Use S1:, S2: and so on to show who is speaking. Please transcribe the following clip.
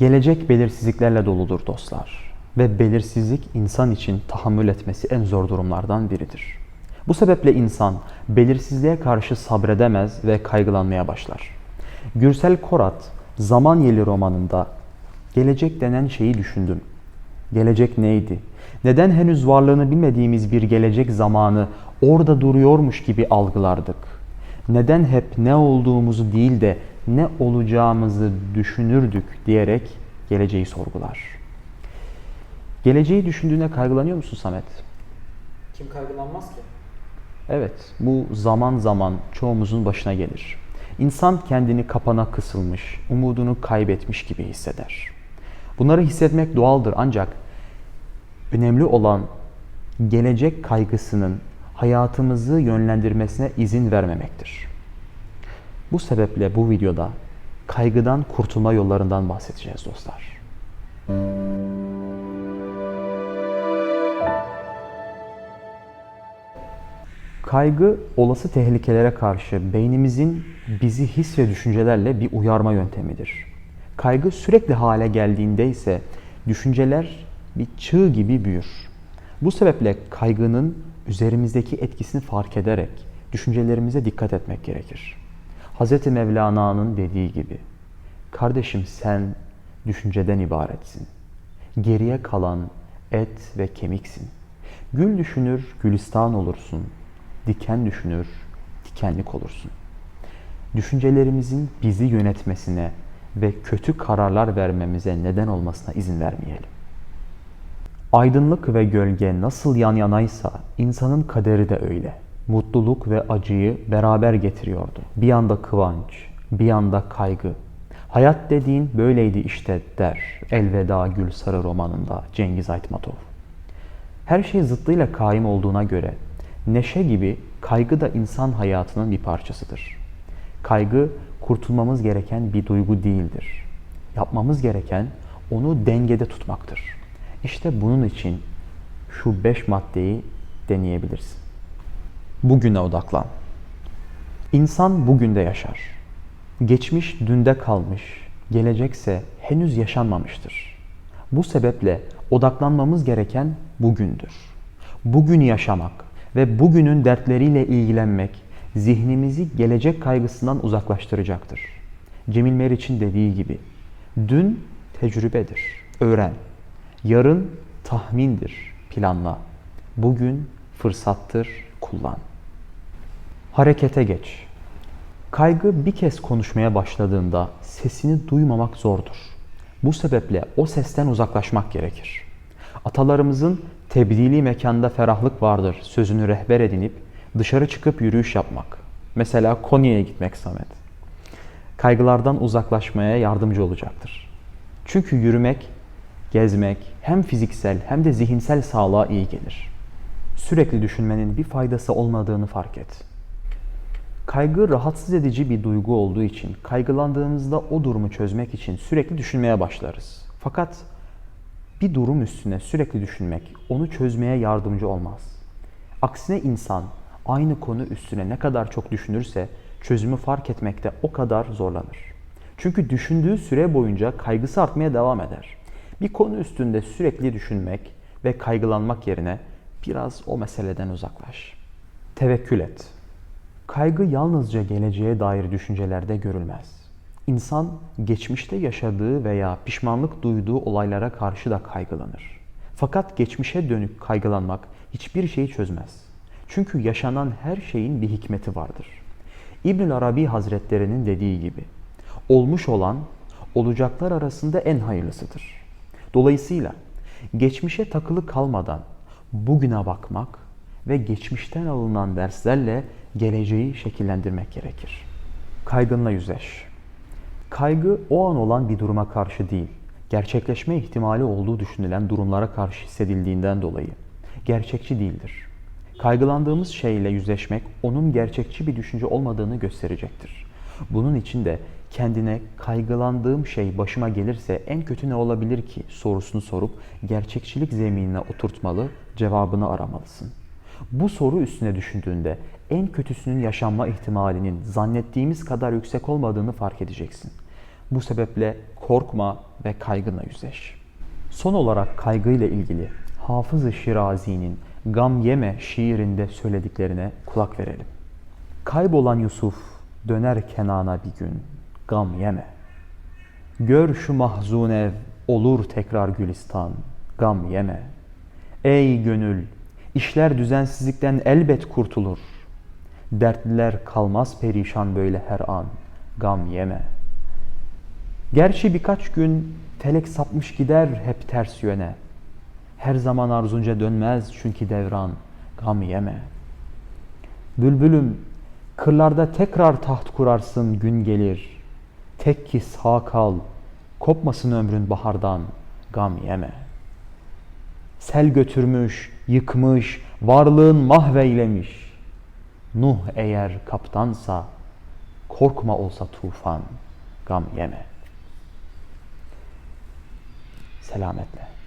S1: Gelecek belirsizliklerle doludur dostlar. Ve belirsizlik insan için tahammül etmesi en zor durumlardan biridir. Bu sebeple insan belirsizliğe karşı sabredemez ve kaygılanmaya başlar. Gürsel Korat, Zaman Yeli romanında gelecek denen şeyi düşündüm. Gelecek neydi? Neden henüz varlığını bilmediğimiz bir gelecek zamanı orada duruyormuş gibi algılardık? Neden hep ne olduğumuzu değil de ne olacağımızı düşünürdük diyerek geleceği sorgular. Geleceği düşündüğüne kaygılanıyor musun Samet?
S2: Kim kaygılanmaz ki?
S1: Evet, bu zaman zaman çoğumuzun başına gelir. İnsan kendini kapana kısılmış, umudunu kaybetmiş gibi hisseder. Bunları hissetmek doğaldır ancak önemli olan gelecek kaygısının hayatımızı yönlendirmesine izin vermemektir. Bu sebeple bu videoda kaygıdan kurtulma yollarından bahsedeceğiz dostlar. Kaygı olası tehlikelere karşı beynimizin bizi his ve düşüncelerle bir uyarma yöntemidir. Kaygı sürekli hale geldiğinde ise düşünceler bir çığ gibi büyür. Bu sebeple kaygının üzerimizdeki etkisini fark ederek düşüncelerimize dikkat etmek gerekir. Hz. Mevlana'nın dediği gibi, kardeşim sen düşünceden ibaretsin. Geriye kalan et ve kemiksin. Gül düşünür, gülistan olursun. Diken düşünür, dikenlik olursun. Düşüncelerimizin bizi yönetmesine ve kötü kararlar vermemize neden olmasına izin vermeyelim. Aydınlık ve gölge nasıl yan yanaysa insanın kaderi de öyle. Mutluluk ve acıyı beraber getiriyordu. Bir yanda kıvanç, bir yanda kaygı. Hayat dediğin böyleydi işte der Elveda Gül Sarı romanında Cengiz Aytmatov. Her şey zıttıyla kaim olduğuna göre neşe gibi kaygı da insan hayatının bir parçasıdır. Kaygı kurtulmamız gereken bir duygu değildir. Yapmamız gereken onu dengede tutmaktır. İşte bunun için şu beş maddeyi deneyebilirsin. Bugüne odaklan. İnsan bugünde yaşar. Geçmiş dünde kalmış, gelecekse henüz yaşanmamıştır. Bu sebeple odaklanmamız gereken bugündür. Bugün yaşamak ve bugünün dertleriyle ilgilenmek zihnimizi gelecek kaygısından uzaklaştıracaktır. Cemil Meriç'in dediği gibi, dün tecrübedir, öğren. Yarın tahmindir, planla. Bugün fırsattır, kullan. Harekete geç. Kaygı bir kez konuşmaya başladığında sesini duymamak zordur. Bu sebeple o sesten uzaklaşmak gerekir. Atalarımızın tebdili mekanda ferahlık vardır sözünü rehber edinip dışarı çıkıp yürüyüş yapmak. Mesela Konya'ya gitmek Samet. Kaygılardan uzaklaşmaya yardımcı olacaktır. Çünkü yürümek, gezmek hem fiziksel hem de zihinsel sağlığa iyi gelir. Sürekli düşünmenin bir faydası olmadığını fark et. Kaygı rahatsız edici bir duygu olduğu için kaygılandığımızda o durumu çözmek için sürekli düşünmeye başlarız. Fakat bir durum üstüne sürekli düşünmek onu çözmeye yardımcı olmaz. Aksine insan aynı konu üstüne ne kadar çok düşünürse çözümü fark etmekte o kadar zorlanır. Çünkü düşündüğü süre boyunca kaygısı artmaya devam eder. Bir konu üstünde sürekli düşünmek ve kaygılanmak yerine biraz o meseleden uzaklaş. Tevekkül et. Kaygı yalnızca geleceğe dair düşüncelerde görülmez. İnsan geçmişte yaşadığı veya pişmanlık duyduğu olaylara karşı da kaygılanır. Fakat geçmişe dönük kaygılanmak hiçbir şeyi çözmez. Çünkü yaşanan her şeyin bir hikmeti vardır. İbnül Arabi Hazretlerinin dediği gibi, olmuş olan olacaklar arasında en hayırlısıdır. Dolayısıyla geçmişe takılı kalmadan bugüne bakmak ve geçmişten alınan derslerle geleceği şekillendirmek gerekir. Kaygınla yüzleş. Kaygı o an olan bir duruma karşı değil, gerçekleşme ihtimali olduğu düşünülen durumlara karşı hissedildiğinden dolayı gerçekçi değildir. Kaygılandığımız şeyle yüzleşmek onun gerçekçi bir düşünce olmadığını gösterecektir. Bunun için de kendine kaygılandığım şey başıma gelirse en kötü ne olabilir ki sorusunu sorup gerçekçilik zeminine oturtmalı, cevabını aramalısın. Bu soru üstüne düşündüğünde en kötüsünün yaşanma ihtimalinin zannettiğimiz kadar yüksek olmadığını fark edeceksin. Bu sebeple korkma ve kaygına yüzleş. Son olarak kaygıyla ilgili Hafız-ı Şirazi'nin Gam Yeme şiirinde söylediklerine kulak verelim. Kaybolan Yusuf döner Kenan'a bir gün gam yeme. Gör şu mahzun ev olur tekrar gülistan gam yeme. Ey gönül işler düzensizlikten elbet kurtulur. Dertliler kalmaz perişan böyle her an gam yeme. Gerçi birkaç gün felek sapmış gider hep ters yöne. Her zaman arzunca dönmez çünkü devran gam yeme. Bülbülüm kırlarda tekrar taht kurarsın gün gelir. Tek ki sağ kal kopmasın ömrün bahardan gam yeme. Sel götürmüş, yıkmış, varlığın mahveylemiş. Nuh eğer kaptansa korkma olsa tufan gam yeme. Selametle.